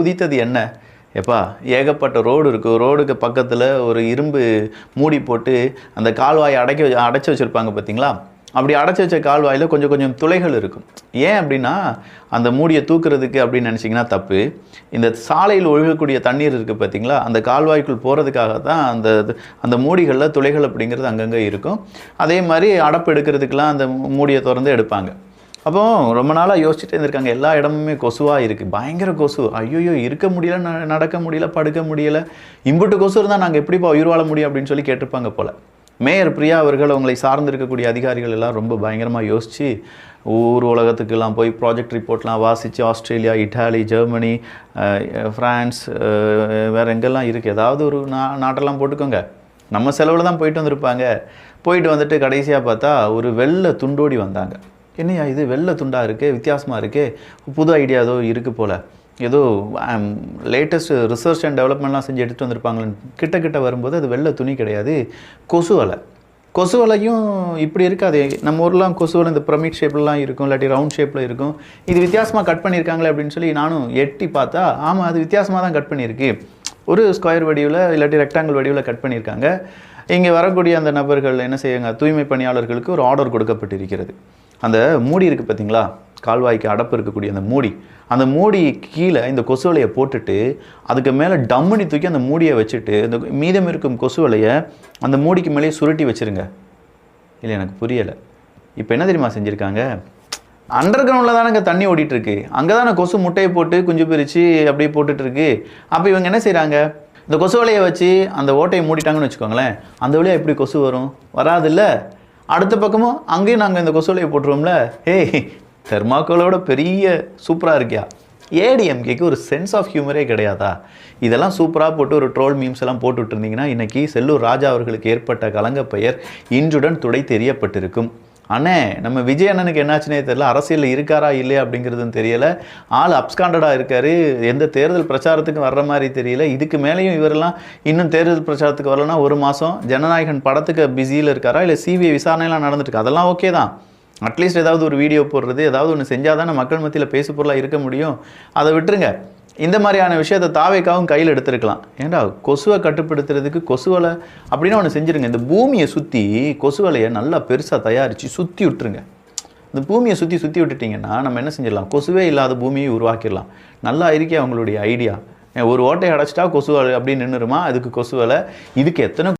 உதித்தது என்ன? எப்பா ஏகப்பட்ட ரோடு இருக்குது ரோடுக்கு பக்கத்தில் ஒரு இரும்பு மூடி போட்டு அந்த கால்வாயை அடைக்க அடைச்சி வச்சுருப்பாங்க பார்த்தீங்களா அப்படி அடைச்சி வச்ச கால்வாயில் கொஞ்சம் கொஞ்சம் துளைகள் இருக்கும். ஏன் அப்படின்னா அந்த மூடியை தூக்குறதுக்கு அப்படின்னு நினச்சிங்கன்னா தப்பு. இந்த சாலையில் ஒழுகக்கூடிய தண்ணீர் இருக்குது பார்த்தீங்களா அந்த கால்வாய்க்குள் போகிறதுக்காக தான் அந்த அந்த மூடிகளில் துளைகள் அப்படிங்கிறது அங்கங்கே இருக்கும். அதே மாதிரி அடப்பு எடுக்கிறதுக்கெலாம் அந்த மூடியை திறந்து எடுப்பாங்க. அப்போ ரொம்ப நாளாக யோசிச்சுட்டே இருந்திருக்காங்க. எல்லா இடமுமே கொசுவாக இருக்குது பயங்கர கொசு. ஐயோ இருக்க முடியல நடக்க முடியல படுக்க முடியல. இம்புட்டு கொசு இருந்தால் நாங்கள் எப்படிப்பா உயிர் வாழ முடியும் அப்படின்னு சொல்லி கேட்டிருப்பாங்க போல். மேயர் பிரியா அவர்கள் அவங்களை சார்ந்து இருக்கக்கூடிய அதிகாரிகள் எல்லாம் ரொம்ப பயங்கரமாக யோசித்து ஊர் உலகத்துக்கெல்லாம் போய் ப்ராஜெக்ட் ரிப்போர்ட்லாம் வாசித்து ஆஸ்திரேலியா இட்டாலி ஜெர்மனி ஃப்ரான்ஸ் வேறு எங்கெல்லாம் இருக்குது ஏதாவது ஒரு நா நாட்டெல்லாம் போட்டுக்கோங்க. நம்ம செலவில் தான் போயிட்டு வந்திருப்பாங்க. போயிட்டு வந்துட்டு கடைசியாக பார்த்தா ஒரு வெள்ளை துண்டோடி வந்தாங்க. என்னையா இது? வெள்ளை துண்டாக இருக்குது வித்தியாசமாக இருக்கே. புது ஐடியா ஏதோ இருக்குது போல். ஏதோ லேட்டஸ்ட் ரிசர்ச் அண்ட் டெவலப்மெண்ட்லாம் செஞ்சு எடுத்துகிட்டு வந்திருப்பாங்களேன்னு. கிட்ட கிட்ட வரும்போது அது வெள்ளை துணி கிடையாது. கொசு வலை. கொசு வலையும் இப்படி இருக்காது. நம்ம ஊர்லாம் கொசு வலை இந்த பிரமிட் ஷேப்லலாம் இருக்கும் இல்லாட்டி ரவுண்ட் ஷேப்பில் இருக்கும். இது வித்தியாசமாக கட் பண்ணியிருக்காங்களே அப்படின்னு சொல்லி நானும் எட்டி பார்த்தா ஆமாம் அது வித்தியாசமாக தான் கட் பண்ணியிருக்கு. ஒரு ஸ்கொயர் வடிவில் இல்லாட்டி ரெக்டாங்கிள் வடிவில் கட் பண்ணியிருக்காங்க. இங்கே வரக்கூடிய அந்த நபர்கள் என்ன செய்யுங்க? தூய்மை பணியாளர்களுக்கு ஒரு ஆர்டர் கொடுக்கப்பட்டிருக்கிறது. அந்த மூடி இருக்குது பார்த்தீங்களா கால்வாய்க்கு அடப்பு இருக்கக்கூடிய அந்த மூடி. அந்த மூடி கீழே இந்த கொசு வலையை போட்டுட்டு அதுக்கு மேலே டம்முனி தூக்கி அந்த மூடியை வச்சுட்டு இந்த மீதம் இருக்கும் கொசு வலையை அந்த மூடிக்கு மேலேயே சுருட்டி வச்சிருங்க. இல்லை எனக்கு புரியலை. இப்போ என்ன தெரியுமா செஞ்சுருக்காங்க? அண்டர் கிரவுண்டில் தானங்க தண்ணி ஓடிட்டுருக்கு. அங்கே தானே கொசு முட்டையை போட்டு குஞ்சு பிரித்து அப்படியே போட்டுட்ருக்கு அப்போ இவங்க என்ன செய்கிறாங்க இந்த கொசு வலையை வச்சு அந்த ஓட்டையை மூடிட்டாங்கன்னு வச்சுக்கோங்களேன். அந்த வழியாக எப்படி கொசு வரும்? வராதுல்ல? அடுத்த பக்கமும் அங்கேயும் நாங்கள் இந்த கொசுவலையை போட்டுருவோம்ல. ஏய் தெர்மாக்கோலோட பெரிய சூப்பராக இருக்கியா? ஏடிஎம்கேக்கு ஒரு சென்ஸ் ஆஃப் ஹியூமரே கிடையாதா? இதெல்லாம் சூப்பராக போட்டு ஒரு ட்ரோல் மீம்ஸ் எல்லாம் போட்டு விட்டுருந்தீங்கன்னா செல்லூர் ராஜா அவர்களுக்கு ஏற்பட்ட கலங்க பெயர் இன்றுடன் துடை தெரியப்பட்டிருக்கும். அண்ணே நம்ம விஜய் அண்ணனுக்கு என்னாச்சுனே தெரியல. அரசியலில் இருக்காரா இல்லையா அப்படிங்கிறதும் தெரியல. ஆள் அப்ஸ்காண்டடாக இருக்காரு. எந்த தேர்தல் பிரச்சாரத்துக்கு வர்ற மாதிரி தெரியல. இதுக்கு மேலேயும் இவரெல்லாம் இன்னும் தேர்தல் பிரச்சாரத்துக்கு வரலன்னா ஒரு மாதம் ஜனநாயகன் படத்துக்கு பிஸியில் இருக்காரா? இல்லை சிபிஐ விசாரணையெல்லாம் நடந்துட்டுருக்கு அதெல்லாம் ஓகே தான். அட்லீஸ்ட் ஏதாவது ஒரு வீடியோ போடுறது ஏதாவது ஒன்று செஞ்சால் தானே மக்கள் மத்தியில் பேசு பொருளாக இருக்க முடியும். அதை விட்டுருங்க. இந்த மாதிரியான விஷயத்தை தாவேக்காவும் கையில் எடுத்திருக்கலாம். ஏன்டா கொசுவை கட்டுப்படுத்துறதுக்கு கொசுவலை அப்படின்னு ஒன்று செஞ்சுருங்க. இந்த பூமியை சுற்றி கொசுவலையை நல்லா பெருசாக தயாரித்து சுற்றி விட்டுருங்க. இந்த பூமியை சுற்றி சுற்றி விட்டுட்டிங்கன்னா நம்ம என்ன செஞ்சிடலாம்? கொசுவே இல்லாத பூமியை உருவாக்கிடலாம். நல்லா இருக்கே அவங்களுடைய ஐடியா. ஒரு ஓட்டையை அடைச்சிட்டா கொசுவலை அப்படின்னு நின்றுருமா அதுக்கு கொசுவலை. இதுக்கு எத்தனை